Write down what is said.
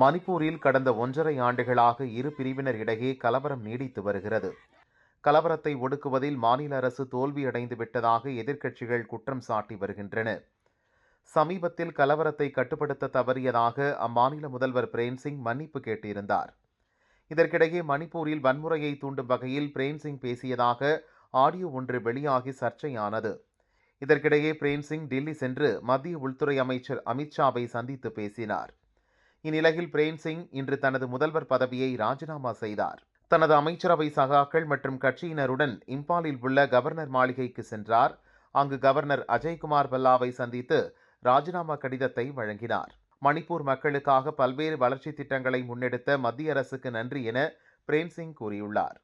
மணிப்பூரில் கடந்த ஒன்றரை ஆண்டுகளாக இரு பிரிவினர் இடையே கலவரம் நீடித்து வருகிறது. கலவரத்தை ஒடுக்குவதில் மாநில அரசு தோல்வியடைந்து விட்டதாக எதிர்க்கட்சிகள் குற்றம் சாட்டி வருகின்றன. சமீபத்தில் கலவரத்தை கட்டுப்படுத்த தவறியதாக அம்மாநில முதல்வர் பிரேம்சிங் மன்னிப்பு கேட்டிருந்தார். இதற்கிடையே மணிப்பூரில் வன்முறையை தூண்டும் வகையில் பிரேம்சிங் பேசியதாக ஆடியோ ஒன்று வெளியாகி சர்ச்சையானது. இதற்கிடையே பிரேம்சிங் டில்லி சென்று மத்திய உள்துறை அமைச்சர் அமித்ஷாவை சந்தித்து பேசினார். இந்நிலையில் பிரேம்சிங் இன்று தனது முதல்வர் பதவியை ராஜினாமா செய்தார். தனது அமைச்சரவை சகாக்கள் மற்றும் கட்சியினருடன் இம்பாலில் உள்ள கவர்னர் மாளிகைக்கு சென்றார். அங்கு கவர்னர் அஜய்குமார் பல்லாவை சந்தித்து ராஜினாமா கடிதத்தை வழங்கினார். மணிப்பூர் மக்களுக்காக பல்வேறு வளர்ச்சி திட்டங்களை முன்னெடுத்த மத்திய அரசுக்கு நன்றி என பிரேம்சிங் கூறியுள்ளார்.